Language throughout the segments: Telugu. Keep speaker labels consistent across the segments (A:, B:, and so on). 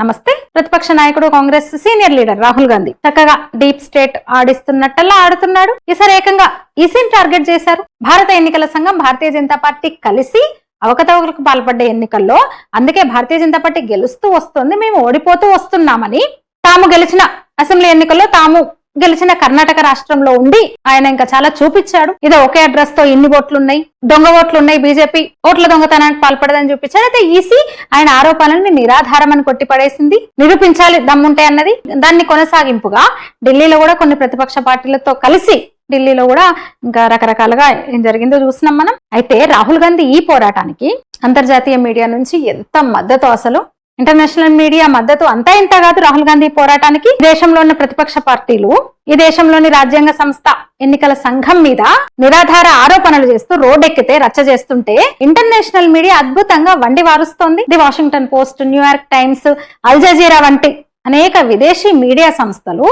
A: నమస్తే. ప్రతిపక్ష నాయకుడు కాంగ్రెస్ సీనియర్ లీడర్ రాహుల్ గాంధీ. చక్కగా డీప్ స్టేట్ ఆడిస్తున్నట్టల్లా ఆడుతున్నాడు. ఈసారి ఏకంగా ఈసీని టార్గెట్ చేశారు. భారత ఎన్నికల సంఘం భారతీయ జనతా పార్టీ కలిసి అవకతవకలకు పాల్పడ్డ ఎన్నికల్లో అందుకే భారతీయ జనతా పార్టీ గెలుస్తూ వస్తుంది. మేము ఓడిపోతూ వస్తున్నామని తాము గెలిచిన అసెంబ్లీ ఎన్నికల్లో తాము గెలిచిన కర్ణాటక రాష్ట్రంలో ఉండి ఆయన ఇంకా చాలా చూపించాడు. ఇదో ఒకే అడ్రస్తో ఇన్ని ఓట్లున్నాయి. దొంగ ఓట్లున్నాయి బీజేపీ ఓట్ల దొంగతనానికి పాల్పడదని చూపించాడు అయితే ఈసీ ఆయన ఆరోపణల్ని నిరాధారం అని కొట్టిపడేసింది. నిరూపించాలి దమ్ముంటే అన్నది దాన్ని కొనసాగింపుగా ఢిల్లీలో కూడా కొన్ని ప్రతిపక్ష పార్టీలతో కలిసి ఢిల్లీలో కూడా ఇంకా రకరకాలుగా ఏం జరిగిందో చూసినాం మనం. అయితే రాహుల్ గాంధీ ఈ పోరాటానికి అంతర్జాతీయ మీడియా నుంచి ఎంత మద్దతు అసలు? ఇంటర్నేషనల్ మీడియా మద్దతు అంతా ఇంత కాదు రాహుల్ గాంధీ పోరాటానికి. దేశంలో ఉన్న ప్రతిపక్ష పార్టీలు ఈ దేశంలోని రాజ్యాంగ సంస్థ ఎన్నికల సంఘం మీద నిరాధార ఆరోపణలు చేస్తూ రోడ్డెక్కితే రచ్చ చేస్తుంటే ఇంటర్నేషనల్ మీడియా అద్భుతంగా వండి వారుస్తోంది. The Washington Post New York Times Al Jazeera వంటి అనేక విదేశీ మీడియా సంస్థలు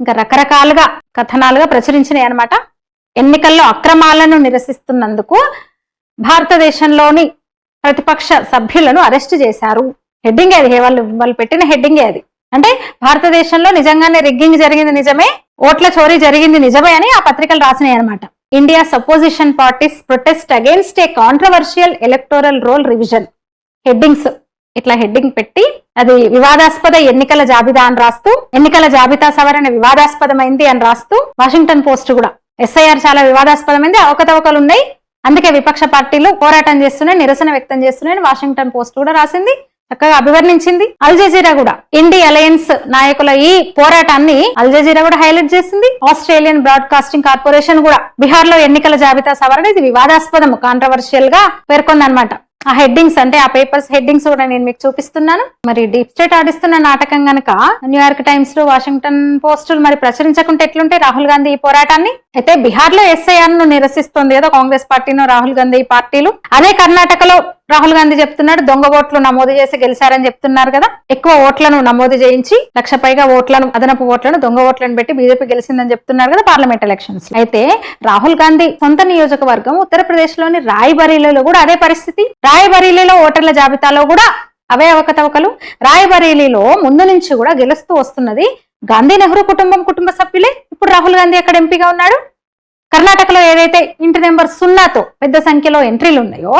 A: ఇంకా రకరకాలుగా కథనాలుగా ప్రచురించినాయి అనమాట ఎన్నికల్లో అక్రమాలను నిరసిస్తున్నందుకు భారతదేశంలోని ప్రతిపక్ష సభ్యులను అరెస్ట్ చేశారు. హెడ్డింగ్ అది. వాళ్ళు వాళ్ళు పెట్టిన హెడ్డింగే అది. అంటే భారతదేశంలో నిజంగానే రిగ్గింగ్ జరిగింది నిజమే ఓట్ల చోరీ జరిగింది నిజమే అని ఆ పత్రికలు రాసినాయి అనమాట India opposition parties protest against a controversial electoral roll revision headings ఇట్లా హెడ్డింగ్ పెట్టి అది వివాదాస్పద ఎన్నికల జాబితా అని రాస్తూ ఎన్నికల జాబితా సవరణ వివాదాస్పదమైంది అని రాస్తూ వాషింగ్టన్ పోస్ట్ కూడా. ఎస్ఐఆర్ చాలా వివాదాస్పదమైంది అవకతవకలు ఉన్నాయి. అందుకే విపక్ష పార్టీలు పోరాటం చేస్తున్నాయి నిరసన వ్యక్తం చేస్తున్నాయని వాషింగ్టన్ పోస్ట్ కూడా రాసింది. చక్కగా అభివర్ణించింది. అల్ జజీరా కూడా ఇండి అలయన్స్ నాయకుల ఈ పోరాటాన్ని అల్ జజీరా కూడా హైలైట్ చేసింది. ఆస్ట్రేలియన్ బ్రాడ్కాస్టింగ్ కార్పొరేషన్ కూడా బీహార్లో ఎన్నికల జాబితా సవరణ ఇది వివాదాస్పదం కాంట్రవర్షియల్గా పేర్కొందనమాట ఆ హెడ్డింగ్స్ అంటే ఆ పేపర్స్ హెడ్డింగ్స్ కూడా నేను మీకు చూపిస్తున్నాను. మరి డీప్ స్టేట్ ఆడిస్తున్న నాటకం గనక న్యూయార్క్ టైమ్స్లో వాషింగ్టన్ పోస్ట్ మరి ప్రచురించకుంటే ఎట్లుంటే రాహుల్ గాంధీ ఈ పోరాటాన్ని? అయితే బీహార్లో ఎస్ఐఆర్ను నిరసిస్తుంది ఏదో కాంగ్రెస్ పార్టీను రాహుల్ గాంధీ పార్టీలు. అదే కర్ణాటకలో రాహుల్ గాంధీ చెప్తున్నాడు దొంగ ఓట్లు నమోదు చేసి గెలిచారని చెప్తున్నారు కదా ఎక్కువ ఓట్లను నమోదు చేయించి లక్ష పైగా ఓట్లను అదనపు ఓట్లను దొంగ ఓట్లను పెట్టి బీజేపీ గెలిచిందని చెప్తున్నారు కదా పార్లమెంట్ ఎలక్షన్స్ అయితే రాహుల్ గాంధీ సొంత నియోజకవర్గం ఉత్తరప్రదేశ్లోని రాయ్బరీలో కూడా అదే పరిస్థితి. రాయబరీలలో ఓటర్ల జాబితాలో కూడా అవే అవకతవకలు. రాయబరీలీలో ముందు నుంచి కూడా గెలుస్తూ వస్తున్నది గాంధీ నెహ్రూ కుటుంబం కుటుంబ సభ్యులే. ఇప్పుడు రాహుల్ గాంధీ అక్కడ ఎంపీగా ఉన్నాడు? కర్ణాటకలో ఏదైతే ఇంటి నెంబర్ సున్నాతో పెద్ద సంఖ్యలో ఎంట్రీలు ఉన్నాయో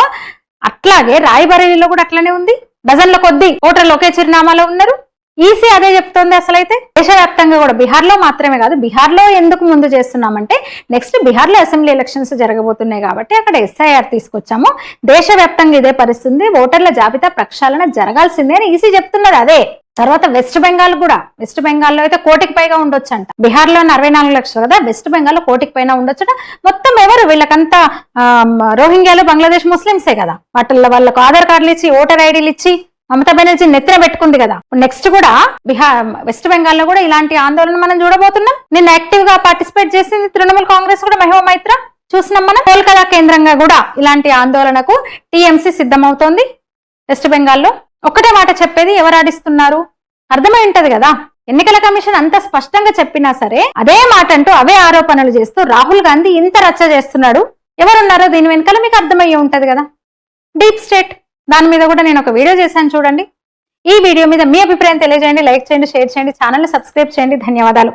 A: అట్లాగే రాయబరేలీలో కూడా అట్లనే ఉంది. డజన్ల కొద్దీ ఓటర్లు ఒకే చిరునామాలో ఉన్నారు. ఈసీ అదే చెప్తోంది అసలైతే. దేశవ్యాప్తంగా కూడా బీహార్లో మాత్రమే కాదు బీహార్లో ఎందుకు ముందు చేస్తున్నామంటే నెక్స్ట్ బీహార్లో అసెంబ్లీ ఎలక్షన్స్ జరగబోతున్నాయి కాబట్టి అక్కడ ఎస్ఐఆర్ తీసుకొచ్చాము. దేశవ్యాప్తంగా ఇదే పరిస్థితి ఓటర్ల జాబితా ప్రక్షాళన జరగాల్సిందే అని ఈసీ చెప్తున్నది అదే. తర్వాత వెస్ట్ బెంగాల్ కూడా. వెస్ట్ బెంగాల్లో అయితే కోటికి పైగా ఉండొచ్చు అంట బీహార్లో అరవై నాలుగు లక్షలు కదా? వెస్ట్ బెంగాల్లో కోటికి పైన ఉండొచ్చట. మొత్తం ఎవరు? వీళ్ళకంతా రోహింగ్యాలు బంగ్లాదేశ్ ముస్లింసే కదా? వాటిల్లో వాళ్ళకు ఆధార్ కార్డులు ఇచ్చి ఓటర్ ఐడీలు ఇచ్చి మమతా బెనర్జీ నెత్తిన పెట్టుకుంది కదా? నెక్స్ట్ కూడా బిహార్ వెస్ట్ బెంగాల్లో కూడా ఇలాంటి ఆందోళన మనం చూడబోతున్నాం. నిన్న యాక్టివ్గా పార్టిసిపేట్ చేసింది తృణమూల్ కాంగ్రెస్ కూడా మహిమ మైత్ర. చూసినాం మనం. కోల్కతా కేంద్రంగా కూడా ఇలాంటి ఆందోళనకు టీఎంసీ సిద్ధమవుతోంది. వెస్ట్ బెంగాల్లో ఒకటే మాట చెప్పేది ఎవరు ఆడిస్తున్నారు అర్థమై ఉంటది కదా. ఎన్నికల కమిషన్ అంత స్పష్టంగా చెప్పినా సరే అదే మాట అంటూ అవే ఆరోపణలు చేస్తూ రాహుల్ గాంధీ ఇంత రచ్చ చేస్తున్నాడు. ఎవరున్నారో దీని వెనకాల మీకు అర్థమయ్యే ఉంటది కదా. Deep state. దాని మీద కూడా నేను ఒక వీడియో చేశాను చూడండి. ఈ వీడియో మీద మీ అభిప్రాయం తెలియజేయండి లైక్ చేయండి షేర్ చేయండి ఛానల్ని సబ్స్క్రైబ్ చేయండి. ధన్యవాదాలు.